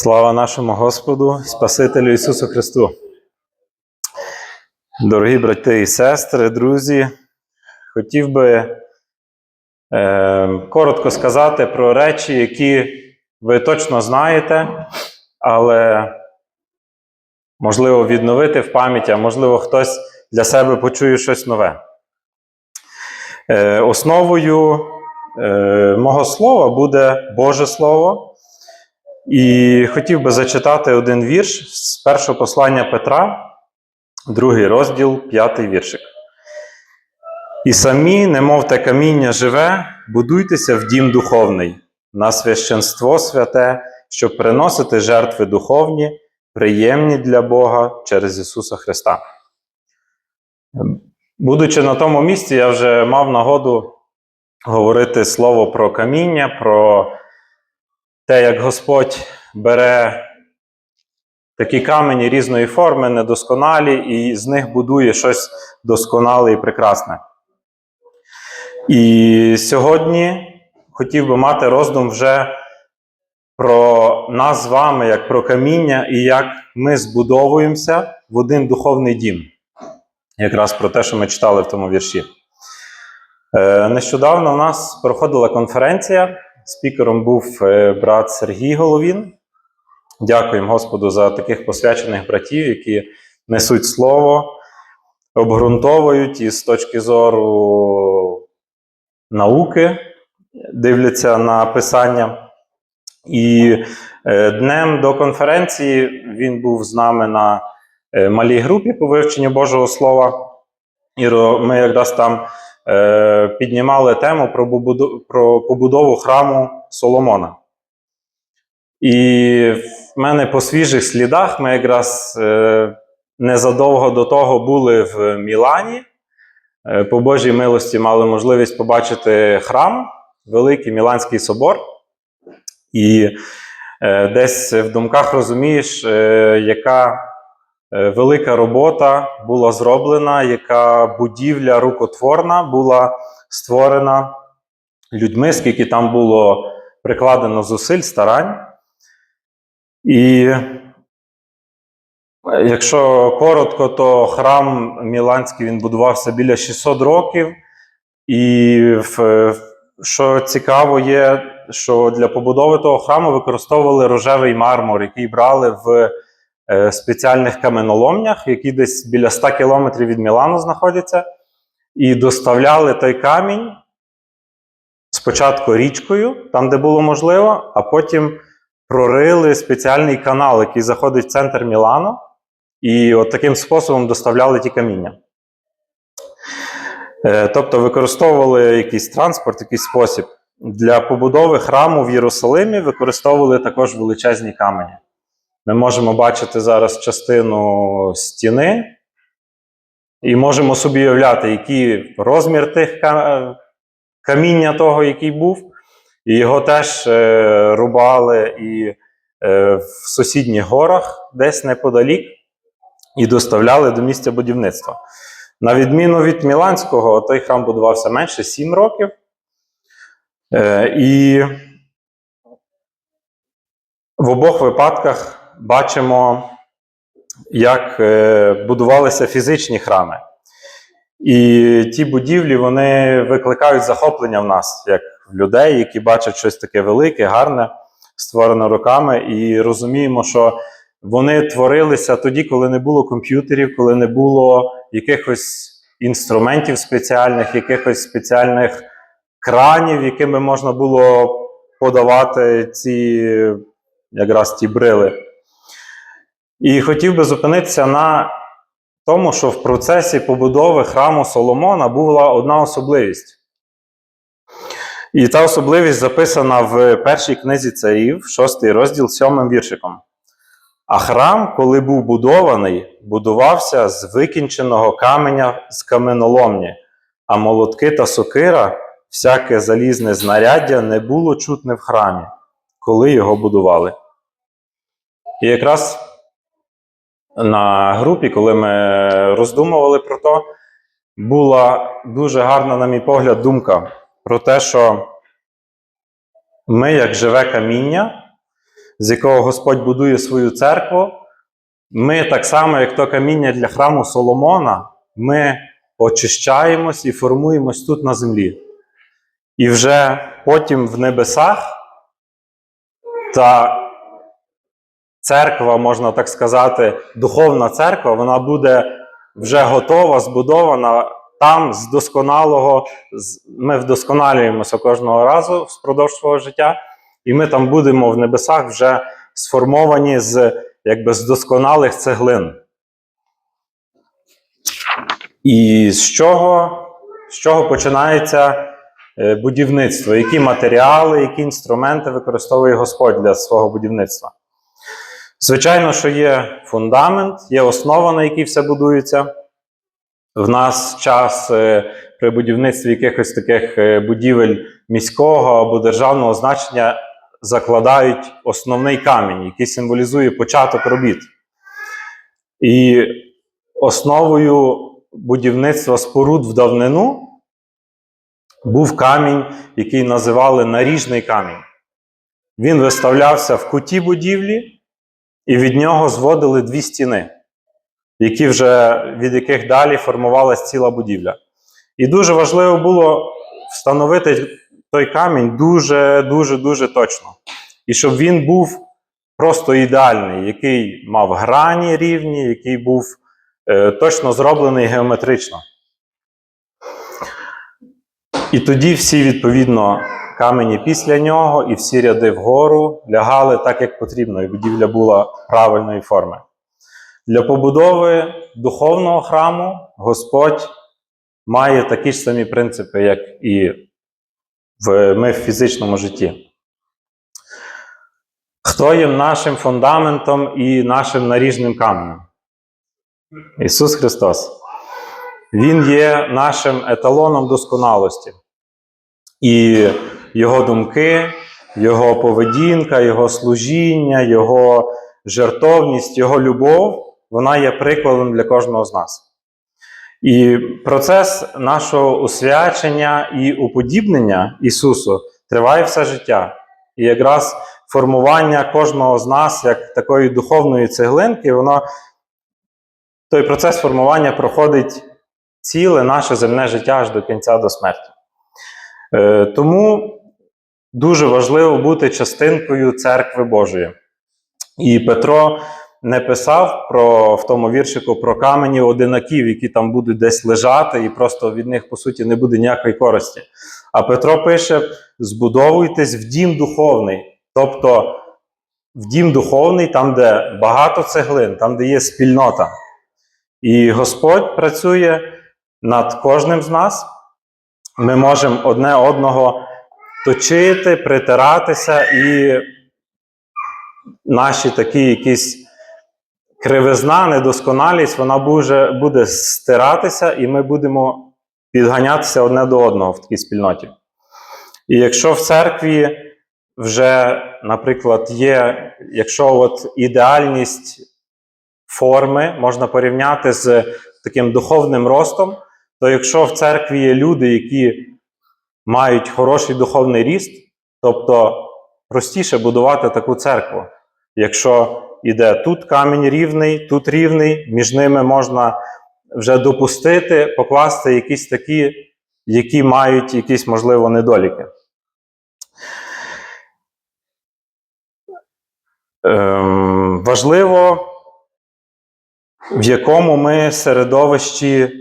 Слава нашому Господу, Спасителю Ісусу Христу. Дорогі брати і сестри, друзі, хотів би е, коротко сказати про речі, які ви точно знаєте, але можливо відновити в пам'яті, а можливо, хтось для себе почує щось нове. Е, основою е, мого слова буде Боже Слово. І хотів би зачитати один вірш з першого послання Петра, другий розділ, п'ятий віршик. І самі, немовте каміння живе, будуйтеся в дім духовний, на священство святе, щоб приносити жертви духовні, приємні для Бога через Ісуса Христа. Будучи на тому місці, я вже мав нагоду говорити слово про каміння, про те, як Господь бере такі камені різної форми, недосконалі, і з них будує щось досконале і прекрасне. І сьогодні хотів би мати роздум вже про нас з вами, як про каміння, і як ми збудовуємося в один духовний дім. Якраз про те, що ми читали в тому вірші. Е, Нещодавно у нас проходила конференція. Спікером був е, брат Сергій Головін. Дякуємо Господу за таких посвячених братів, які несуть слово, обґрунтовують і з точки зору науки дивляться на писання. І е, днем до конференції він був з нами на е, малій групі по вивченню Божого Слова. І ми якраз там е, піднімали тему про, побуду- про побудову храму Соломона. І в мене по свіжих слідах ми якраз е, незадовго до того були в Мілані. Е, по Божій милості мали можливість побачити храм, Великий Міланський собор. І десь в думках розумієш, яка велика робота була зроблена, яка будівля рукотворна була створена людьми, скільки там було прикладено зусиль, старань. І е, якщо коротко, то храм Міланський він будувався біля 600 років. І в, що цікаво є, що для побудови того храму використовували рожевий мармур, який брали в е, спеціальних каменоломнях, які десь біля 100 кілометрів від Мілану знаходяться, і доставляли той камінь спочатку річкою, там, де було можливо, а потім прорили спеціальний канал, який заходить в центр Мілану, і от таким способом доставляли ті каміння. Е, Тобто використовували якийсь транспорт, якийсь спосіб. Для побудови храму в Єрусалимі використовували також величезні камені. Ми можемо бачити зараз частину стіни, і можемо собі уявляти, який розмір тих каміння того, який був. І його теж е, рубали і е, в сусідніх горах, десь неподалік, і доставляли до місця будівництва. На відміну від Міланського, той храм будувався менше 7 років. Е, і в обох випадках бачимо, як е, будувалися фізичні храми. І ті будівлі вони викликають захоплення в нас, як в людей, які бачать щось таке велике, гарне, створене руками, і розуміємо, що вони творилися тоді, коли не було комп'ютерів, коли не було якихось інструментів спеціальних, якихось спеціальних кранів, якими можна було подавати ці якраз ті брили. І хотів би зупинитися на тому, що в процесі побудови храму Соломона була одна особливість. І та особливість записана в першій книзі царів, 6 розділ, 7 віршиком. А храм, коли був будований, будувався з викінченого каменя з каменоломні, а молотки та сокира, всяке залізне знаряддя не було чутне в храмі, коли його будували. І якраз на групі, коли ми роздумували про то, була дуже гарна, на мій погляд, думка про те, що ми, як живе каміння, з якого Господь будує свою церкву, ми так само, як то каміння для храму Соломона, ми очищаємось і формуємось тут на землі. І вже потім в небесах та церква, можна так сказати, духовна церква, вона буде вже готова, збудована там з досконалого. Ми вдосконалюємося кожного разу впродовж свого життя, і ми там будемо в небесах вже сформовані з, якби, з досконалих цеглин. І з чого, з чого починається е, будівництво? Які матеріали, які інструменти використовує Господь для свого будівництва? Звичайно, що є фундамент, є основа, на якій все будується. В нас час е, при будівництві якихось таких е, будівель міського або державного значення закладають основний камінь, який символізує початок робіт. І основою будівництва споруд в давнину був камінь, який називали наріжний камінь. Він виставлявся в куті будівлі, і від нього зводили дві стіни, які вже, від яких далі формувалась ціла будівля. І дуже важливо було встановити той камінь дуже, дуже, дуже точно. І щоб він був просто ідеальний, який мав грані рівні, який був е, точно зроблений геометрично. І тоді всі, відповідно, камені після нього і всі ряди вгору лягали так, як потрібно, і будівля була правильної форми. Для побудови духовного храму Господь має такі ж самі принципи, як і в, ми в фізичному житті. Хто є нашим фундаментом і нашим наріжним каменем? Ісус Христос. Він є нашим еталоном досконалості. І Його думки, Його поведінка, Його служіння, Його жертовність, Його любов, вона є прикладом для кожного з нас. І процес нашого освячення і уподібнення Ісусу триває все життя. І якраз формування кожного з нас як такої духовної цеглинки, воно той процес формування проходить ціле наше земне життя аж до кінця до смерті. Е, тому дуже важливо бути частинкою церкви Божої. І Петро не писав про, в тому віршику про камені одинаків, які там будуть десь лежати, і просто від них, по суті, не буде ніякої користі. А Петро пише: збудовуйтесь в дім духовний. Тобто в дім духовний, там, де багато цеглин, там, де є спільнота. І Господь працює над кожним з нас. Ми можемо одне одного точити, притиратися, і наші такі якісь кривизна, недосконалість, вона буде, буде стиратися, і ми будемо підганятися одне до одного в такій спільноті. І якщо в церкві вже, наприклад, є, якщо от ідеальність форми можна порівняти з таким духовним ростом, то якщо в церкві є люди, які мають хороший духовний ріст, тобто простіше будувати таку церкву. Якщо іде тут камінь рівний, тут рівний, між ними можна вже допустити, покласти якісь такі, які мають якісь, можливо, недоліки. Ем, важливо, в якому ми середовищі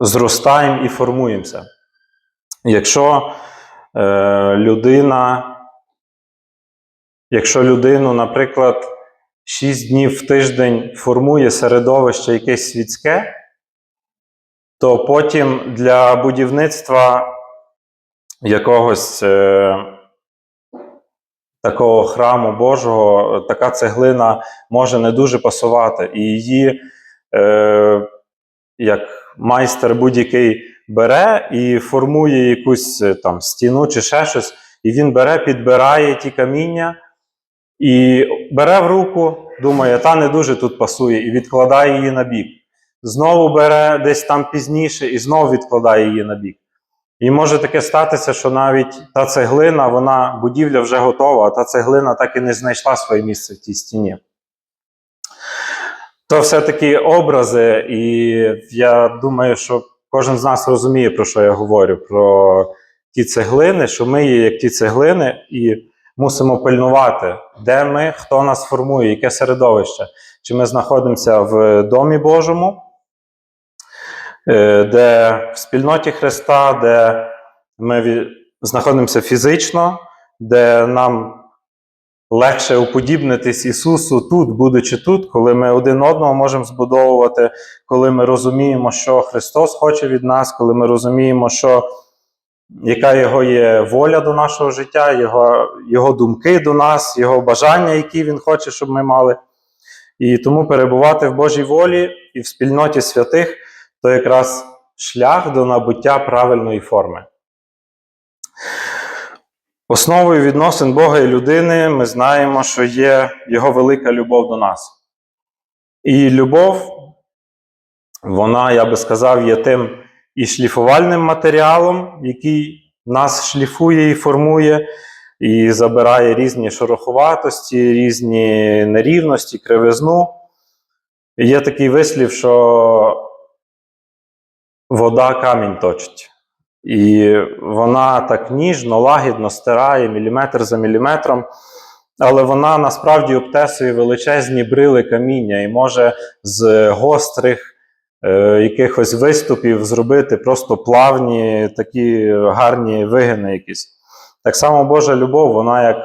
зростаємо і формуємося. Якщо е, людина, якщо людину, наприклад, 6 днів в тиждень формує середовище якесь світське, то потім для будівництва якогось е, такого храму Божого така цеглина може не дуже пасувати. І її, е, як майстер будь-який бере і формує якусь е, там стіну чи ще щось, і він бере, підбирає ті каміння і бере в руку, думає, та не дуже тут пасує, і відкладає її на бік. Знову бере десь там пізніше і знову відкладає її на бік. І може таке статися, що навіть та цеглина, вона будівля вже готова, а та цеглина так і не знайшла своє місце в тій стіні. То все-таки образи, і я думаю, що кожен з нас розуміє, про що я говорю, про ті цеглини, що ми є як ті цеглини, і мусимо пильнувати, де ми, хто нас формує, яке середовище. Чи ми знаходимося в домі Божому, е, де в спільноті Христа, де ми знаходимося фізично, де нам легше уподібнитись Ісусу тут, будучи тут, коли ми один одного можемо збудовувати, коли ми розуміємо, що Христос хоче від нас, коли ми розуміємо, що яка його є воля до нашого життя, його, його думки до нас, його бажання, які він хоче, щоб ми мали. І тому перебувати в Божій волі і в спільноті святих то якраз шлях до набуття правильної форми. Основою відносин Бога і людини ми знаємо, що є Його велика любов до нас. І любов, вона, я би сказав, є тим і шліфувальним матеріалом, який нас шліфує і формує, і забирає різні шороховатості, різні нерівності, кривизну. Є такий вислів, що вода камінь точить. І вона так ніжно, лагідно стирає міліметр за міліметром, але вона насправді обтесує величезні брили каміння і може з гострих е, якихось виступів зробити просто плавні, такі гарні вигини якісь. Так само Божа любов, вона як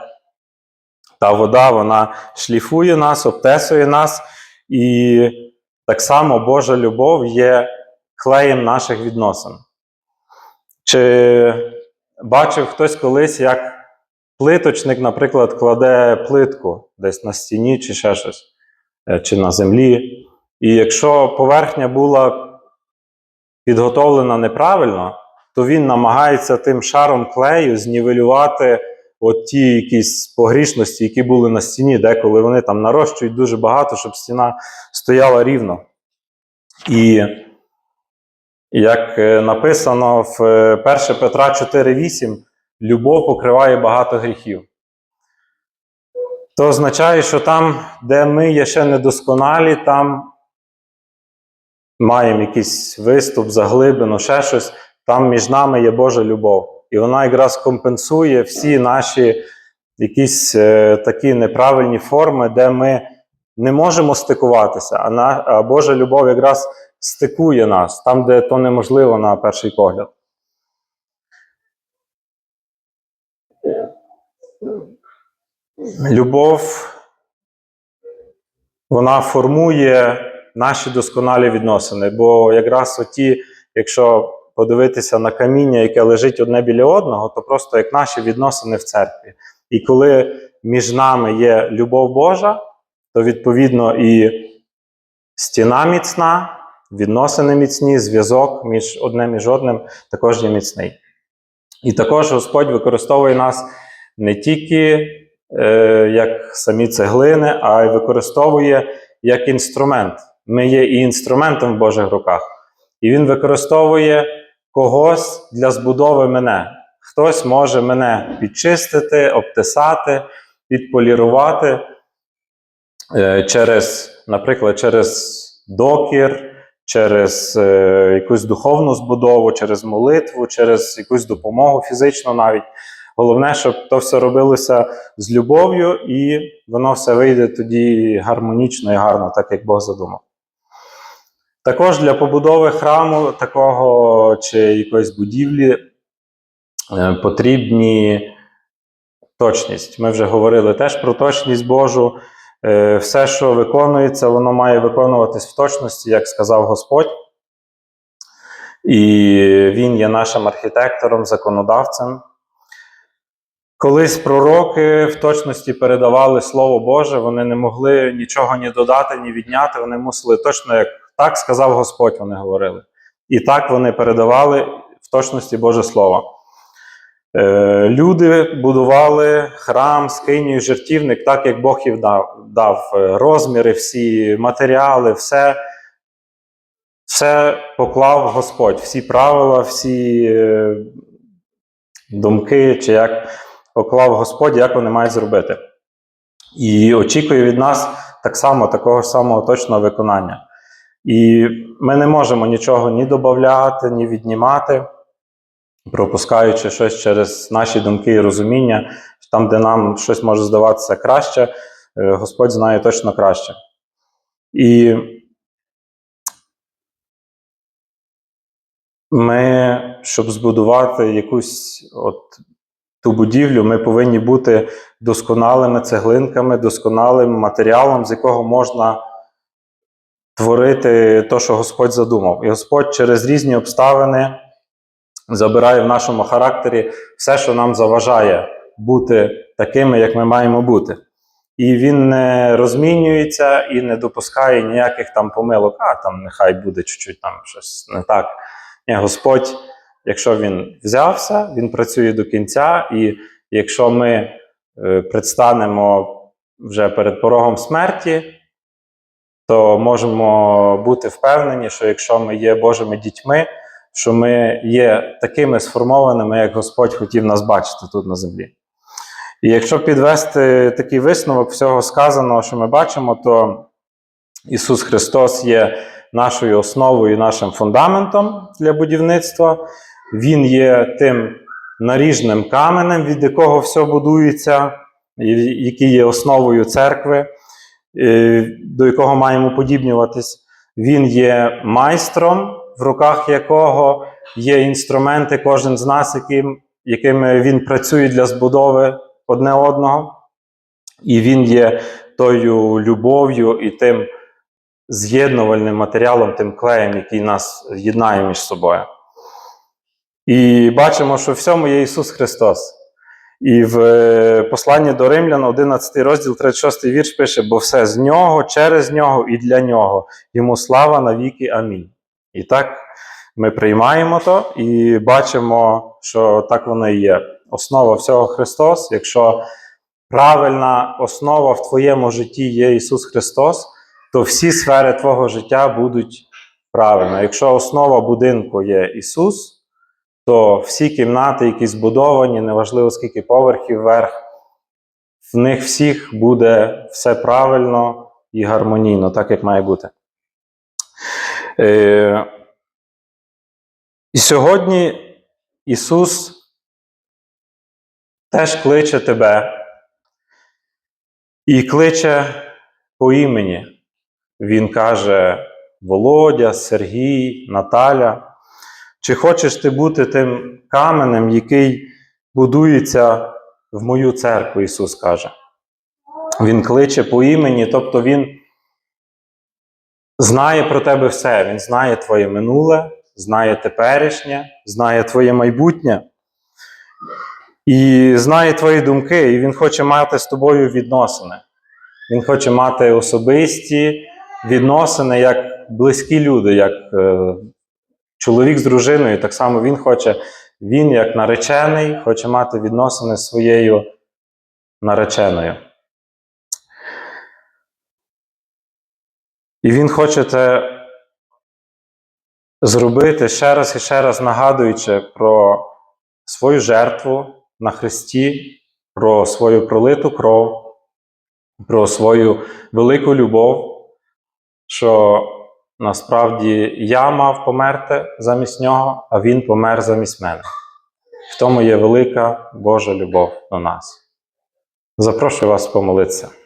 та вода, вона шліфує нас, обтесує нас, і так само Божа любов є клеєм наших відносин. Чи бачив хтось колись, як плиточник, наприклад, кладе плитку десь на стіні, чи ще щось, е, чи на землі. І якщо поверхня була підготовлена неправильно, то він намагається тим шаром клею знівелювати от ті якісь погрішності, які були на стіні, деколи вони там нарощують дуже багато, щоб стіна стояла рівно. І як е, написано в е, 1 Петра 4,8, любов покриває багато гріхів. То означає, що там, де ми є ще недосконалі, там маємо якийсь виступ, заглибину, ще щось, там між нами є Божа любов. І вона якраз компенсує всі наші якісь е, такі неправильні форми, де ми не можемо стикуватися, а, на, а Божа любов якраз стикує нас там, де то неможливо на перший погляд. Любов вона формує наші досконалі відносини. Бо якраз оті, якщо подивитися на каміння, яке лежить одне біля одного, то просто як наші відносини в церкві. І коли між нами є любов Божа, то відповідно і стіна міцна, відносини міцні, зв'язок між одним між одним також є міцний. І також Господь використовує нас не тільки е, як самі цеглини, а й використовує як інструмент. Ми є і інструментом в Божих руках. І Він використовує когось для збудови мене. Хтось може мене підчистити, обтесати, підполірувати е, через, наприклад, через докір, через е, якусь духовну збудову, через молитву, через якусь допомогу фізичну навіть. Головне, щоб то все робилося з любов'ю, і воно все вийде тоді гармонічно і гарно, так як Бог задумав. Також для побудови храму такого чи якоїсь будівлі е, потрібні точність. Ми вже говорили теж про точність Божу. Е, Все, що виконується, воно має виконуватись в точності, як сказав Господь. І Він є нашим архітектором, законодавцем. Колись пророки в точності передавали Слово Боже, вони не могли нічого ні додати, ні відняти. Вони мусили точно, як так сказав Господь, вони говорили. І так вони передавали в точності Боже Слово. Е, Люди будували храм, скинію, жертівник, так як Бог їм дав, дав е, розміри, всі матеріали, все все поклав Господь, всі правила, всі е, думки, чи як поклав Господь, як вони мають зробити. І очікує від нас так само, такого ж самого точного виконання. І ми не можемо нічого ні додати, ні віднімати, пропускаючи щось через наші думки і розуміння, там, де нам щось може здаватися краще, е, Господь знає точно краще. І ми, щоб збудувати якусь от ту будівлю, ми повинні бути досконалими цеглинками, досконалим матеріалом, з якого можна творити те, що Господь задумав. І Господь через різні обставини забирає в нашому характері все, що нам заважає бути такими, як ми маємо бути. І він не розмінюється і не допускає ніяких там помилок, а там нехай буде чуть-чуть там щось не так. Ні, Господь, якщо він взявся, він працює до кінця, і якщо ми е, предстанемо вже перед порогом смерті, то можемо бути впевнені, що якщо ми є Божими дітьми, що ми є такими сформованими, як Господь хотів нас бачити тут на землі. І якщо підвести такий висновок всього сказаного, що ми бачимо, то Ісус Христос є нашою основою, нашим фундаментом для будівництва. Він є тим наріжним каменем, від якого все будується, який є основою церкви, е, до якого маємо подібнюватись. Він є майстром, в руках якого є інструменти, кожен з нас, яким, якими він працює для збудови одне одного. І він є тою любов'ю і тим з'єднувальним матеріалом, тим клеєм, який нас єднає між собою. І бачимо, що в всьому є Ісус Христос. І в е, посланні до Римлян, 11 розділ, 36 вірш пише: бо все з нього, через нього і для нього. Йому слава навіки. Амінь. І так ми приймаємо то і бачимо, що так воно і є. Основа всього Христос. Якщо правильна основа в твоєму житті є Ісус Христос, то всі сфери твого життя будуть правильно. Якщо основа будинку є Ісус, то всі кімнати, які збудовані, неважливо скільки поверхів вверх, в них всіх буде все правильно і гармонійно, так як має бути. Е, і сьогодні Ісус теж кличе тебе і кличе по імені. Він каже: Володя, Сергій, Наталя. Чи хочеш ти бути тим каменем, який будується в мою церкву, Ісус каже. Він кличе по імені, тобто Він знає про тебе все. Він знає твоє минуле, знає теперішнє, знає твоє майбутнє. І знає твої думки, і Він хоче мати з тобою відносини. Він хоче мати особисті відносини як близькі люди, як е, чоловік з дружиною. Так само він хоче, він, як наречений, хоче мати відносини з своєю нареченою. І він хоче це зробити ще раз і ще раз нагадуючи про свою жертву на Христі, про свою пролиту кров, про свою велику любов, що насправді я мав померти замість нього, а він помер замість мене. В тому є велика Божа любов до нас. Запрошую вас помолитися.